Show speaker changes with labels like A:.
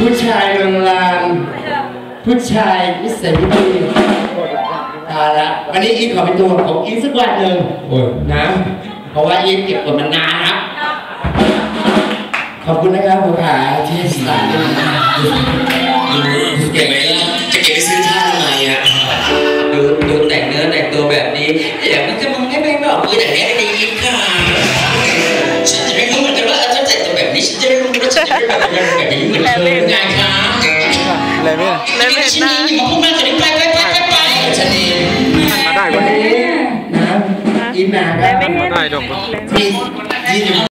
A: ผู้ชายนิสัยไม่ดีเอาละวันนี้อีทขอเป็นตัวของอีทสักวันหนึ่งโอ้ยนะ เพราะว่าอีทเก็บกดมันนานครับ ขอบคุณนะครับผู้ขาที่สตาร์ท
B: เก็บไว้แล้วจะเก็บไปซื้อท่าทำไมอะดูดูแต่งเนื้อแต่งตัวแบบนี้แต่มันก็มึงไม่ไม่บอกมือแต่งเนี้ยดีค่ะ เหมือนเธอไงคะ
C: เลยไม่
D: เลยไม่เห็นหน้า
B: อย่ามาพูดมากกว่านี้ไปไปไปไปไปฉันเอง
C: มาได้กว่านี้
A: นะอีทมา
D: เลยไม่เห็น
C: ได้ดอก
A: ที่ที่